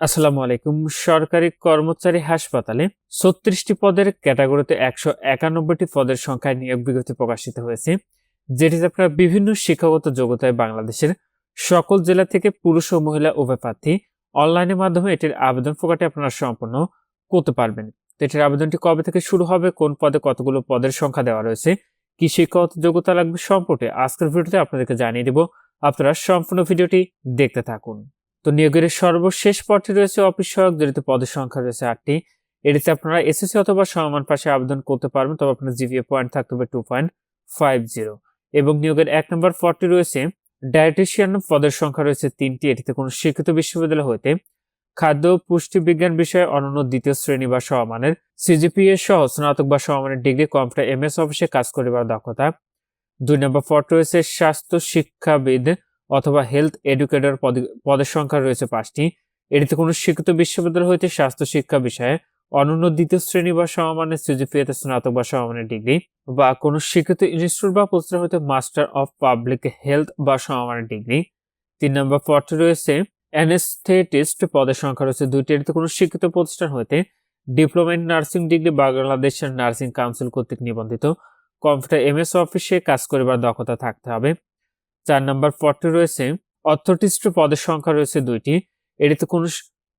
আসসালামু আলাইকুম। সরকারি কর্মচারী হাসপাতালে ছত্রিশটি পদের ক্যাটাগরিতে একশো একানব্বইটি পদের সংখ্যায় নিয়োগ বিজ্ঞপ্তি প্রকাশিত হয়েছে যেটিতে আপনারা বিভিন্ন শিক্ষাগত যোগ্যতায় বাংলাদেশের সকল জেলা থেকে পুরুষ ও মহিলা উভয় প্রার্থী অনলাইনের মাধ্যমে এটির আবেদন প্রকারটি আপনারা সম্পন্ন করতে পারবেন। এটির আবেদনটি কবে থেকে শুরু হবে, কোন পদে কতগুলো পদের সংখ্যা দেওয়া রয়েছে, কি শিক্ষাগত যোগ্যতা লাগবে সম্পর্কে আজকের ভিডিওতে আপনাদেরকে জানিয়ে দেব। আপনারা সম্পূর্ণ ভিডিওটি দেখতে থাকুন। তো নিয়োগের সর্বশেষ পদটি রয়েছে অফিস সহায়ক যেটিতে পদের সংখ্যা রয়েছে আটটি। এটিতে আপনারা এসএসসি অথবা সমমান পাশে আবেদন করতে পারবেন, তবে আপনার জিপিএ পয়েন্ট থাকতে হবে টু পয়েন্ট ফাইভ জিরো এবং নিয়োগের এক নম্বর পদটি রয়েছে ডায়েটিশিয়ান পদের সংখ্যা রয়েছে তিনটি। এটিতে কোনো শিক্ষিত বিশ্ববিদ্যালয় হইতে খাদ্য, পুষ্টি বিজ্ঞান বিষয়ে অনন্য দ্বিতীয় শ্রেণি বা সমানের সিজিপিএ সহ স্নাতক বা সমমানের ডিগ্রি, কম্পিউটার, এমএস অফিসে কাজ করিবার দক্ষতা। দুই নম্বর পদ রয়েছে, স্বাস্থ্য শিক্ষাবিদ অথবা হেলথ এডুকেটর পদের সংখ্যা রয়েছে পাঁচটি। এটিতে কোনো শিক্ষিত বিশ্ববিদ্যালয় হইতে স্বাস্থ্য শিক্ষা বিষয়ে অনন্য দ্বিতীয় শ্রেণি বা সমমানের সিজিপিএতে স্নাতক বা সমমানের ডিগ্রি বা কোনো শিক্ষিত ইনস্টিটিউট বা প্রতিষ্ঠান হইতে মাস্টার অফ পাবলিক হেলথ বা সমমানের ডিগ্রি। তিন নম্বর পদটি রয়েছে অ্যানেস্থেটিস্ট পদের সংখ্যা রয়েছে দুইটি। এটিতে কোনো শিক্ষিত প্রতিষ্ঠান হইতে ডিপ্লোমা ইন নার্সিং ডিগ্রি বাংলাদেশের নার্সিং কাউন্সিল কর্তৃক নিবন্ধিত। কম্পিউটার এমএস অফিসে কাজ করিবার দক্ষতা থাকতে হবে। চার নম্বর পদটি রয়েছে অর্থটিস্ট পদের সংখ্যা রয়েছে দুইটি। এটিতে কোনো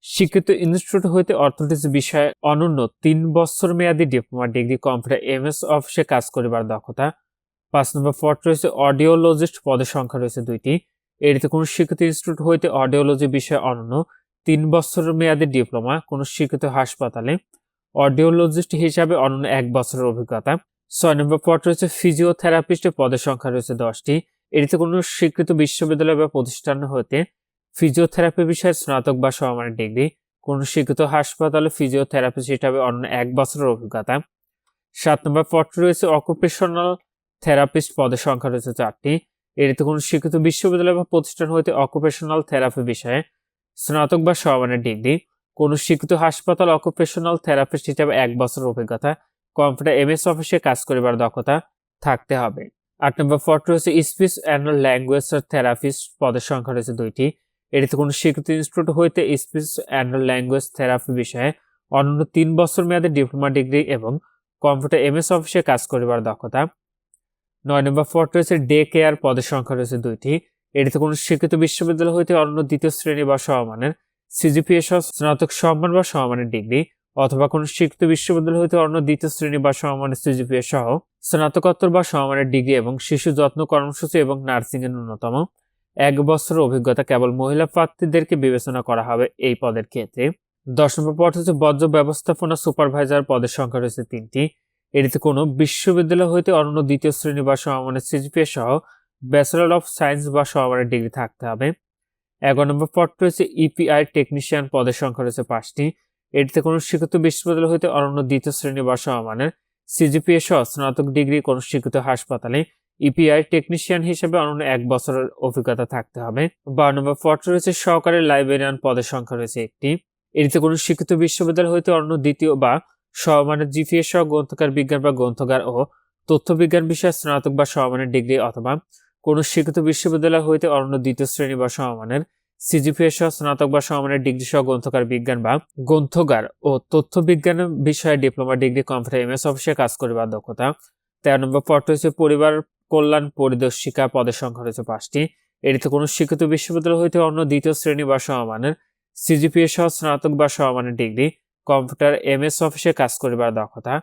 শিক্ষিত ইনস্টিটিউট হইতে অর্থোটিস্ট বিষয়ে অনন্য তিন বছর মেয়াদী ডিপ্লোমা ডিগ্রি কম্পিউটার এমএস অফিসে কাজ করিবার দক্ষতা। পাঁচ নম্বর পদ রয়েছে অডিওলজিস্ট পদের সংখ্যা রয়েছে দুইটি। এটিতে কোনো শিক্ষিত ইনস্টিটিউট হইতে অডিওলজি বিষয়ে অনন্য তিন বছর মেয়াদী ডিপ্লোমা কোনো শিক্ষিত হাসপাতালে। অডিওলজিস্ট হিসাবে অনন্য এক বছরের অভিজ্ঞতা। ছয় নম্বর পদ রয়েছে ফিজিওথেরাপিস্টের পদের সংখ্যা রয়েছে দশটি। এটিতে কোনো স্বীকৃত বিশ্ববিদ্যালয় বা প্রতিষ্ঠান হতে ফিজিওথেরাপি বিষয়ে স্নাতক বা সমমানের ডিগ্রি কোনো স্বীকৃত হাসপাতালে ফিজিওথেরাপিস্ট হিসাবে অন্য এক বছরের অভিজ্ঞতা। সাত নম্বর পদটি রয়েছে অকুপেশনাল থেরাপিস্ট পদের সংখ্যা রয়েছে চারটি। এটিতে কোনো স্বীকৃত বিশ্ববিদ্যালয় বা প্রতিষ্ঠান হতে অকুপেশনাল থেরাপি বিষয়ে স্নাতক বা সমমানের ডিগ্রি কোনো স্বীকৃত হাসপাতাল অকুপেশনাল থেরাপিস্ট হিসাবে এক বছরের অভিজ্ঞতা। কম্পিউটার এম এস অফিসে কাজ করিবার দক্ষতা থাকতে হবে। আট নম্বর পদ হচ্ছে স্পিচ অ্যান্ড ল্যাঙ্গুয়েজ থেরাপিস্ট পদের সংখ্যা রয়েছে দুইটি। এটিতে কোনো স্বীকৃত ইনস্টিটিউট হইতে স্পিচ অ্যান্ড ল্যাঙ্গুয়েজ থেরাপি বিষয়ে অনন্য তিন বছর মেয়াদে ডিপ্লোমা ডিগ্রি এবং কম্পিউটার এমএস অফিসে কাজ করিবার দক্ষতা। নয় নম্বর পদ রয়েছে ডে কেয়ার পদের সংখ্যা রয়েছে দুইটি। এটিতে কোনো স্বীকৃত বিশ্ববিদ্যালয় হইতে অনন্য দ্বিতীয় শ্রেণি বা সমমানের সিজিপিএ সহ স্নাতক সম্মান বা সমমানের ডিগ্রি। অথবা কোনো স্বীকৃত বিশ্ববিদ্যালয় হইতে অন্য দ্বিতীয় শ্রেণি বা সমমানের সিজিপিএ সহ স্নাতকোত্তর বা সমমানের ডিগ্রি এবং শিশু যত্ন কর্মসূচি এবং নার্সিং এর ন্যূনতম এক বছর অভিজ্ঞতা কেবল মহিলা প্রার্থীদেরকে বিবেচনা করা হবে এই পদের ক্ষেত্রে। দশ নম্বর পদ হচ্ছে বজ্র ব্যবস্থাপনা সুপারভাইজার পদের সংখ্যা রয়েছে তিনটি। এটিতে কোনো বিশ্ববিদ্যালয় হইতে অন্য দ্বিতীয় শ্রেণি বা সমমানের সিজিপিএ সহ ব্যাচেলর অফ সায়েন্স বা সমমানের ডিগ্রি থাকতে হবে। এগারো নম্বর পদ রয়েছে ইপিআই টেকনিশিয়ান পদের সংখ্যা রয়েছে পাঁচটি। এটিতে কোনো স্বীকৃত বিশ্ববিদ্যালয় হইতে অনন্য দ্বিতীয় শ্রেণি বা সমমানের সিজিপিএ সহ স্নাতক ডিগ্রি কোনো স্বীকৃত হাসপাতালে ইপিআই টেকনিশিয়ান হিসেবে অনন্য এক বছরের অভিজ্ঞতা থাকতে হবে। বারো নম্বর পদ রয়েছে, সহকারী লাইব্রেরিয়ান পদের সংখ্যা রয়েছে একটি। এটিতে কোনো স্বীকৃত বিশ্ববিদ্যালয় হইতে অন্য দ্বিতীয় বা সমমানের জিপিএ সহ গ্রন্থকার বিজ্ঞান বা গ্রন্থকার ও তথ্য বিজ্ঞান বিষয়ে স্নাতক বা সমমানের ডিগ্রি অথবা কোনো স্বীকৃত বিশ্ববিদ্যালয় হইতে অন্য দ্বিতীয় শ্রেণি বা সমমানের সিজিপিএ সহ স্নাতক বা সমমানের ডিগ্রি সহ গ্রন্থকার বিজ্ঞান বা গ্রন্থকার ও তথ্য বিজ্ঞান বিষয়ে ডিপ্লোমা, ডিগ্রি, কম্পিউটার, এমএস অফিসে কাজ করিবার দক্ষতা। তেরো নম্বর পদ রয়েছে পরিবার কল্যাণ পরিদর্শিকা পদের সংখ্যা রয়েছে পাঁচটি। এটিতে কোনো শিক্ষিত বিশ্ববিদ্যালয় হইতে অন্য দ্বিতীয় শ্রেণি বা সমমানের সিজিপিএ সহ স্নাতক বা সমমানের ডিগ্রি, কম্পিউটার, এমএস অফিসে কাজ করিবার দক্ষতা।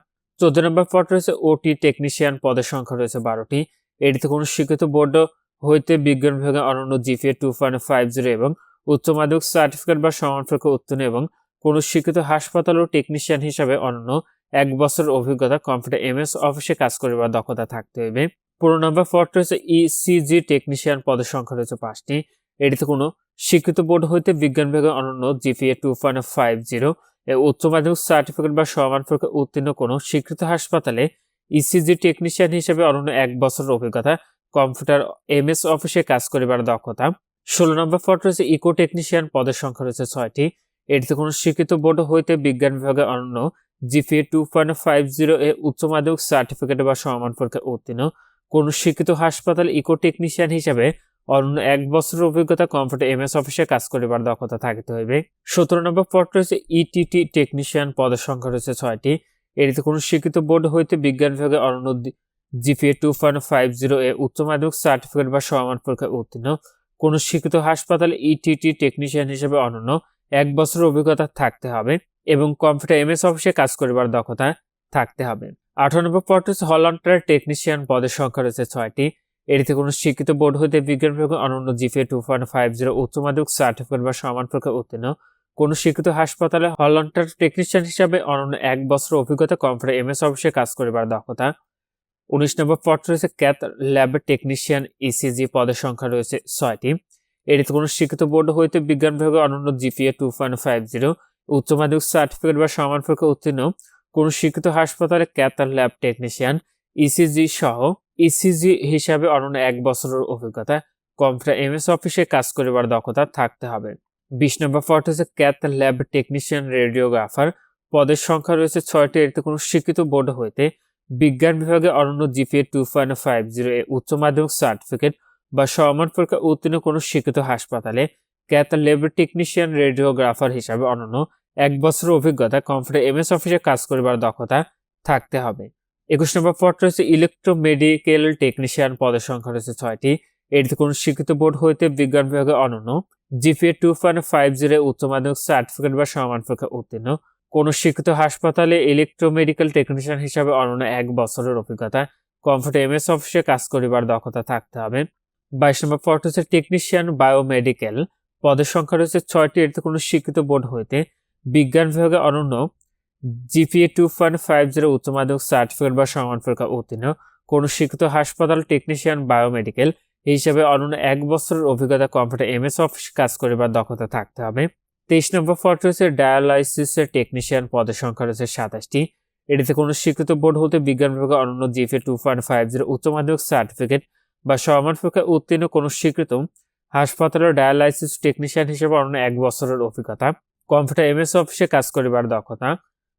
চোদ্দ নম্বর পদ রয়েছে ওটি টেকনিশিয়ান পদের সংখ্যা রয়েছে বারোটি। এটিতে কোনো শিক্ষিত বোর্ড হইতে বিজ্ঞান বিভাগে অনন্য GPA two point five zero এবং উচ্চ মাধ্যমিক সার্টিফিকেট বা সমানপত্র উত্তীর্ণ এবং কোনো শিক্ষিত হাসপাতাল ও টেকনিশিয়ান হিসাবে অনন্য এক বছরের অভিজ্ঞতা কম্পিউটার এমএস অফিসে কাজ করিবার দক্ষতা থাকতে হইবে পনেরো নম্বর পদ রয়েছে ইসিজি টেকনিশিয়ান পদের সংখ্যা রয়েছে পাঁচটি। এটিতে কোনো শিক্ষিত বোর্ড হইতে বিজ্ঞান বিভাগে অনন্য GPA two point five zero উচ্চ মাধ্যমিক সার্টিফিকেট বা সমান উত্তীর্ণ কোনো স্বীকৃত হাসপাতালে ইসিজি টেকনিশিয়ান হিসেবে অনন্য এক বছরের অভিজ্ঞতা কম্পিউটার এমএস অফিসে কাজ করিবার দক্ষতা। ষোলো নম্বর পদ রয়েছে ইকো টেকনিশিয়ান পদের সংখ্যা রয়েছে ছয়টি। এটিতে কোনো স্বীকৃত বোর্ড হইতে বিজ্ঞান বিভাগে অনন্য। GPA two point five zero এ উচ্চ মাধ্যমিক সার্টিফিকেট বা সমান পরীক্ষা উত্তীর্ণ। কোনো শিক্ষিত হাসপাতাল ইকো টেকনিশিয়ান হিসাবে অন্য এক বছরের অভিজ্ঞতা কম্পিউটার এমএস অফিসে কাজ করিবার দক্ষতা থাকিতে হইবে। সতেরো নম্বর পদটি রয়েছে ইটিটি টেকনিশিয়ান পদের সংখ্যা রয়েছে ছয়টি। এটিতে কোনো শিক্ষিত বোর্ড হইতে বিজ্ঞান বিভাগে অনন্য GPA two point five zero এ উচ্চ মাধ্যমিক সার্টিফিকেট বা সমান পরীক্ষায় উত্তীর্ণ। কোনো শিক্ষিত হাসপাতালে ইটিটি টেকনিশিয়ান হিসেবে অনন্য। এক বছরের অভিজ্ঞতা থাকতে হবে এবং কম্পিউটার এমএস অফিসে কাজ করিবার দক্ষতা থাকতে হবে। আঠারো নম্বর পদটি হচ্ছে হলন্টার টেকনিশিয়ান পদের সংখ্যা রয়েছে ছয়টি। এটিতে কোনো শিক্ষিত বোর্ড হইতে বিজ্ঞান বিভাগে অনন্য GPA two point five zero উচ্চ মাধ্যমিক সার্টিফিকেট বা সমান পরীক্ষায় উত্তীর্ণ। কোনো শিক্ষিত হাসপাতালে হলন্টার টেকনিশিয়ান হিসাবে অনন্য এক বছর অভিজ্ঞতা কম্পিউটার এমএস অফিসে কাজ করিবার দক্ষতা। উনিশ নম্বর পদ রয়েছে ক্যাথ ল্যাব টেকনিশিয়ান ইসিজি পদের সংখ্যা রয়েছে ছয়টি। এটিতে কোনো শিক্ষিত বোর্ড হইতে বিজ্ঞান বিভাগে অনন্য GPA two point five zero উচ্চ মাধ্যমিক সার্টিফিকেট বা সমান পরীক্ষা উত্তীর্ণ, কোনো শিক্ষিত হাসপাতালে ক্যাথ ল্যাব টেকনিশিয়ান ইসিজি সহ ইসিজি হিসাবে অনন্য এক বছরের অভিজ্ঞতা, কম্পিউটার এমএস অফিসে কাজ করিবার দক্ষতা থাকতে হবে। বিশ নম্বর পদ হচ্ছে ক্যাথ ল্যাব টেকনিশিয়ান রেডিওগ্রাফার, পদের সংখ্যা রয়েছে ছয়টি এতে কোনো শিক্ষিত বোর্ড হইতে বিজ্ঞান বিভাগে অনন্য GPA two point five zero এ উচ্চ মাধ্যমিক সার্টিফিকেট বা সমান পরীক্ষা উত্তীর্ণ কোনো শিক্ষিত হাসপাতালে ক্যাথ ল্যাব টেকনিশিয়ান রেডিওগ্রাফার হিসাবে অনন্য এক বছরের অভিজ্ঞতা কম্পিউটার এমএস অফিসে কাজ করিবার দক্ষতা থাকতে হবে। একুশ নম্বর পদ রয়েছে ইলেকট্রোমেডিকেল টেকনিশিয়ান পদের সংখ্যা রয়েছে ছয়টি। এটিতে কোনো শিক্ষিত বোর্ড হইতে বিজ্ঞান বিভাগে অনন্য GPA two point five zero উচ্চ মাধ্যমিক সার্টিফিকেট বা সমান পরীক্ষা উত্তীর্ণ কোনো শিক্ষিত হাসপাতালে ইলেকট্রোমেডিক্যাল টেকনিশিয়ান হিসাবে অনন্য এক বছরের অভিজ্ঞতা। কম্পিউটার এমএস অফিসে কাজ করিবার দক্ষতা থাকতে হবে। বাইশ নম্বর পদ হচ্ছে টেকনিশিয়ান বায়োমেডিক্যাল পদের সংখ্যা রয়েছে ছয়টি, এটিতে কোনো শিক্ষিত বোর্ড হইতে। বিজ্ঞান বিভাগে অনন্য GPA two point five zero উচ্চ মাধ্যমিক সার্টিফিকেট বা সমান পরীক্ষা উত্তীর্ণ। কোনো শিক্ষিত হাসপাতাল টেকনিশিয়ান বায়োমেডিক্যাল হিসাবে অনন্য এক বছরের অভিজ্ঞতা কম্পিউটার এমএস অফিস কাজ করিবার দক্ষতা থাকতে হবে। তেইশ নম্বর পদ রয়েছে ডায়ালাইসিসের টেকনিশিয়ান পদের সংখ্যা রয়েছে সাতাশটি। এটিতে কোনো স্বীকৃত বোর্ড হতে বিজ্ঞান বিভাগে অনন্য GPA two point five zero উচ্চ মাধ্যমিক সার্টিফিকেট বা সমান পরীক্ষায় উত্তীর্ণ কোনো স্বীকৃত হাসপাতালের ডায়ালাইসিস টেকনিশিয়ান হিসেবে অনন্য এক বছরের অভিজ্ঞতা। কম্পিউটার এমএস অফিসে কাজ করিবার দক্ষতা।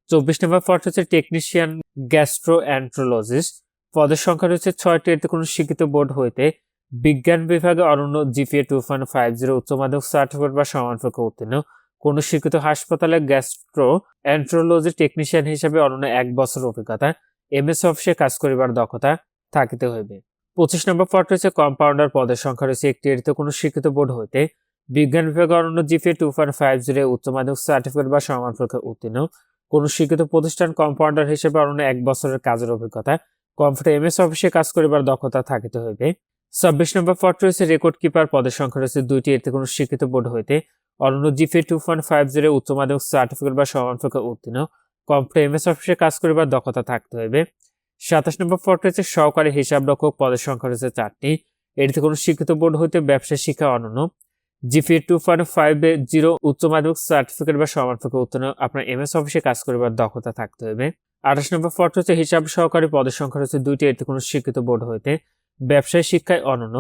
চব্বিশ নম্বর পদ হচ্ছে টেকনিশিয়ান গ্যাস্ট্রো অ্যান্ট্রোলজিস্ট পদের সংখ্যা রয়েছে ছয়টি এতে কোনো স্বীকৃত বোর্ড হইতে বিজ্ঞান বিভাগে অনন্য GPA two point five zero উচ্চ মাধ্যমিক সার্টিফিকেট বা সমান পরীক্ষা উত্তীর্ণ কোনো স্বীকৃত হাসপাতালে গ্যাস্ট্রো অ্যান্ট্রোলজি টেকনিশিয়ান হিসেবে অনন্য এক বছর অভিজ্ঞতা, এমএস অফিসে কাজ করিবার দক্ষতা থাকিতে হইবে। পঁচিশ নম্বর পদ রয়েছে কম্পাউন্ডার পদের সংখ্যা রয়েছে একটি। এটিতে কোনো স্বীকৃত বোর্ড হইতে বিজ্ঞান বিভাগে অনন্য GPA two point five zero উচ্চ মাধ্যমিক সার্টিফিকেট বা সমান পরীক্ষা উত্তীর্ণ। কোনো স্বীকৃত প্রতিষ্ঠান কম্পাউন্ডার হিসেবে অনন্য এক বছরের কাজের অভিজ্ঞতা। কম্পিউটার এমএস অফিসে কাজ করিবার দক্ষতা থাকিতে হইবে। ছাব্বিশ নম্বর পদ রয়েছে রেকর্ড কিপার পদের সংখ্যা রয়েছে দুইটি। এতে কোনো স্বীকৃত বোর্ড হইতে অনন্য GPA two point five zero উচ্চ মাধ্যমিক সার্টিফিকেট বা সমান উত্তীর্ণ। কম্পিউটার এমএস অফিসে কাজ করিবার দক্ষতা থাকতে হইবে। সাতাশ নম্বর পদ রয়েছে সহকারী হিসাব রক্ষক পদের সংখ্যা রয়েছে চারটি। এটিতে কোনো শিক্ষিত বোর্ড হইতে ব্যবসায় শিক্ষা অনন্য। GPA two point five zero উচ্চ মাধ্যমিক সার্টিফিকেট বা সমান উত্তীর্ণ। আপনার এমএস অফিসে কাজ করিবার দক্ষতা থাকতে হবে আঠাশ নম্বর পদ হচ্ছে হিসাব সহকারী পদের সংখ্যা রয়েছে দুইটি। এতে কোনো শিক্ষিত বোর্ড হইতে ব্যবসায় শিক্ষায় অনন্য।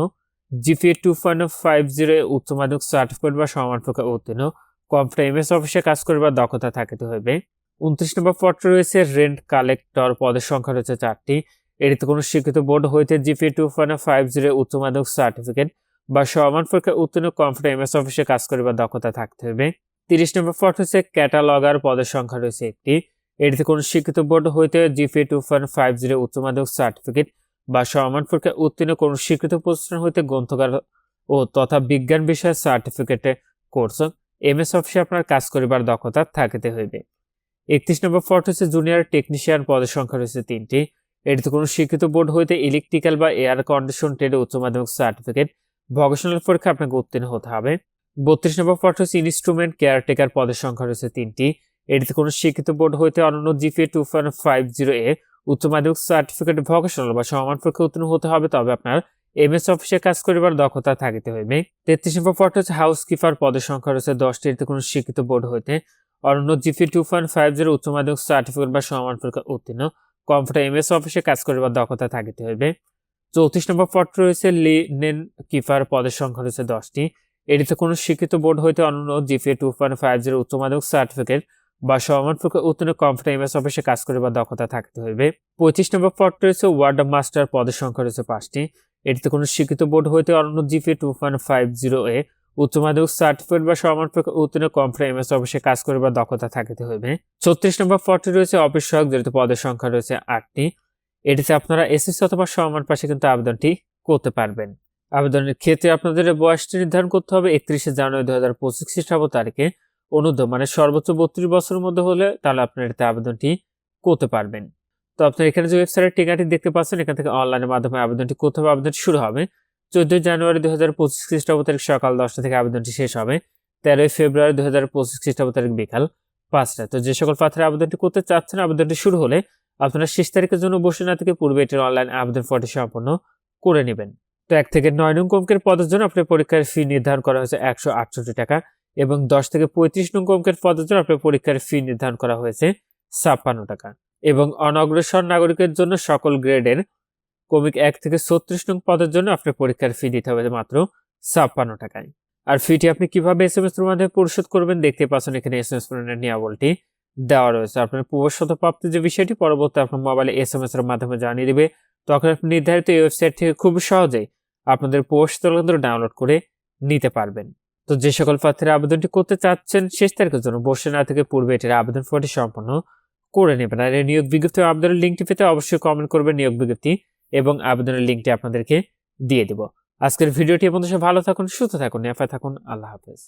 GPA two point five zero উচ্চ মাধ্যমিক সার্টিফিকেট বা সমান প্রকার উত্তীর্ণ কম্পিউটার এমএস অফিসে কাজ করিবার দক্ষতা থাকিতে হইবে। উনত্রিশ নম্বর পত্র রয়েছে রেন্ট কালেক্টর পদের সংখ্যা রয়েছে চারটি। এটিতে কোনো শিক্ষিত বোর্ড হইতে GPA two point five zero উচ্চ মাধ্যমিক সার্টিফিকেট বা সমান পরীক্ষা উত্তীর্ণ কম্পিউটার এমএস অফিসে কাজ করিবার দক্ষতা থাকতে হবে তিরিশ নম্বর পদ হচ্ছে ক্যাটালগার পদের সংখ্যা রয়েছে একটি। এটিতে কোনো শিক্ষিত বোর্ড হইতে GPA two point five zero উচ্চ মাধ্যমিক সার্টিফিকেট বা সমান পরীক্ষায় উত্তীর্ণ কোনো স্বীকৃত প্রতিষ্ঠান হইতে গ্রন্থকার ও তথা বিজ্ঞান বিষয়ের সার্টিফিকেটে কোর্স এম এস অফিসে আপনার কাজ করিবার দক্ষতা থাকিতে হইবে। একত্রিশ নম্বর পদ হচ্ছে জুনিয়র টেকনিশিয়ান পদের সংখ্যা রয়েছে তিনটি। এটিতে কোনো স্বীকৃত বোর্ড হইতে ইলেকট্রিক্যাল বা এয়ার কন্ডিশন ট্রেডে উচ্চ মাধ্যমিক সার্টিফিকেট ভকেশনাল পরীক্ষা আপনাকে উত্তীর্ণ হতে হবে। বত্রিশ নম্বর পদ হচ্ছে ইনস্ট্রুমেন্ট কেয়ারটেকার পদের সংখ্যা রয়েছে তিনটি। এটিতে কোনো স্বীকৃত বোর্ড হইতে অনন্য জিপিএ টু ফাইভ জিরো এ উচ্চ মাধ্যমিক সার্টিফিকেট ভকেশনাল বা সমান পরীক্ষা উত্তীর্ণ হতে হবে, তবে আপনার এমএস অফিসে কাজ করিবার দক্ষতা থাকিতে হইবে। তেত্রিশ নম্বর পদ হচ্ছে হাউস কিপার পদের সংখ্যা রয়েছে দশটি, এতে কোনো শিক্ষিত বোর্ড হইতে অনন্য GPA two point five zero উচ্চ মাধ্যমিক সার্টিফিকেট বা সমান পরীক্ষা উত্তীর্ণ। কম্পিউটার এমএস অফিসে কাজ করিবার দক্ষতা থাকিতে হইবে। চৌত্রিশ নম্বর পদ রয়েছে লিনেন কিপার পদের সংখ্যা রয়েছে দশটি, এটিতে কোনো শিক্ষিত বোর্ড হইতে অনন্য GPA two point five zero উচ্চ মাধ্যমিক সার্টিফিকেট বা সমান প্রকার উত্তীর্ণ কম্পিউটার এমএস অফিসে কাজ করিবার দক্ষতা থাকতে হইবে। পঁচিশ নম্বর পদ রয়েছে ওয়ার্ড মাস্টার পদের সংখ্যা রয়েছে পাঁচটি। এটিতে কোনো স্বীকৃত বোর্ড হইতে অনন্য GPA two point five zero এ উচ্চ মাধ্যমিক সার্টিফিকেট বা সমানপেক্ষ উত্তীর্ণ কমপ্লিট এমএস অফিসে কাজ করে বা দক্ষতা থাকিতে হইবে। ছত্রিশ নম্বর পদটি রয়েছে অফিস সহায়ক যেহেতু পদের সংখ্যা রয়েছে আটটি। এটিতে আপনারা এসএসসি অথবা সমান পাশে কিন্তু আবেদনটি করতে পারবেন। আবেদনের ক্ষেত্রে আপনাদের বয়সটি নির্ধারণ করতে হবে একত্রিশে জানুয়ারি দু হাজার পঁচিশ খ্রিস্টাব্দ তারিখে। অনুদ্ধ মানে সর্বোচ্চ বত্রিশ বছরের মধ্যে হলে তাহলে আপনার এটাতে আবেদনটি করতে পারবেন। তো আপনার এখানে যে ওয়েবসাইটের টিকাটি দেখতে পাচ্ছেন, এখান থেকে অনলাইনের মাধ্যমে আবেদনটি করতে হবে। আবেদনটি শুরু হবে চোদ্দই জানুয়ারি দুই হাজার পঁচিশ খ্রিস্টাব্দ তারিখ সকাল দশটা থেকে আবেদনটি শেষ হবে। তেরোই ফেব্রুয়ারি দু হাজার পঁচিশ খ্রিস্টাব্দ তারিখ বিকাল পাঁচটা। তো যে সকল পাত্রে আবেদনটি করতে চাচ্ছেন, আবেদনটি শুরু হলে আপনারা শেষ তারিখের জন্য বসে না থেকে পূর্বে এটির অনলাইন আবেদন ফর্মটি সম্পন্ন করে নেবেন। তো এক থেকে নয় নং অঙ্কের পদের জন্য আপনার পরীক্ষার ফি নির্ধারণ করা হয়েছে একশো আটষট্টি টাকা। এবং দশ থেকে পঁয়ত্রিশ নং অঙ্কের পদের জন্য আপনার পরীক্ষার ফি নির্ধারণ করা হয়েছে ছাপ্পান্ন টাকা। এবং অনগ্রসর নাগরিকের জন্য সকল গ্রেডের কমিক এক থেকে ছত্রিশ নং পদের জন্য আপনার পরীক্ষার ফি দিতে হবে মাত্র ছাপ্পান্ন টাকায়। আর ফিটি আপনি কীভাবে এস এম এস এর মাধ্যমে পরিশোধ করবেন দেখতে পাচ্ছেন এখানে এস এম এস নিয়াবলটি দেওয়া রয়েছে। আপনার প্রবেশত প্রাপ্তি যে বিষয়টি পরবর্তী আপনার মোবাইলে এস এম এস এর মাধ্যমে জানিয়ে দেবে, তখন আপনি নির্ধারিত এই ওয়েবসাইট থেকে খুব সহজেই আপনাদের প্রবেশিত ডাউনলোড করে নিতে পারবেন। তো যে সকল প্রার্থীরা আবেদনটি করতে চাচ্ছেন শেষ তারিখের জন্য বসে না থেকে পূর্বে এটির আবেদন ফর্মটি সম্পন্ন করে নেবেন। আর এই নিয়োগ বিজ্ঞপ্তি আবেদনের লিঙ্কটি পেতে অবশ্যই কমেন্ট করবেন নিয়োগ বিজ্ঞপ্তি এবং আবেদনের লিঙ্কটি আপনাদেরকে দিয়ে দেব। আজকের ভিডিওটি এবং ভালো থাকুন, সুস্থ থাকুন নেফায় থাকুন। আল্লাহ হাফেজ।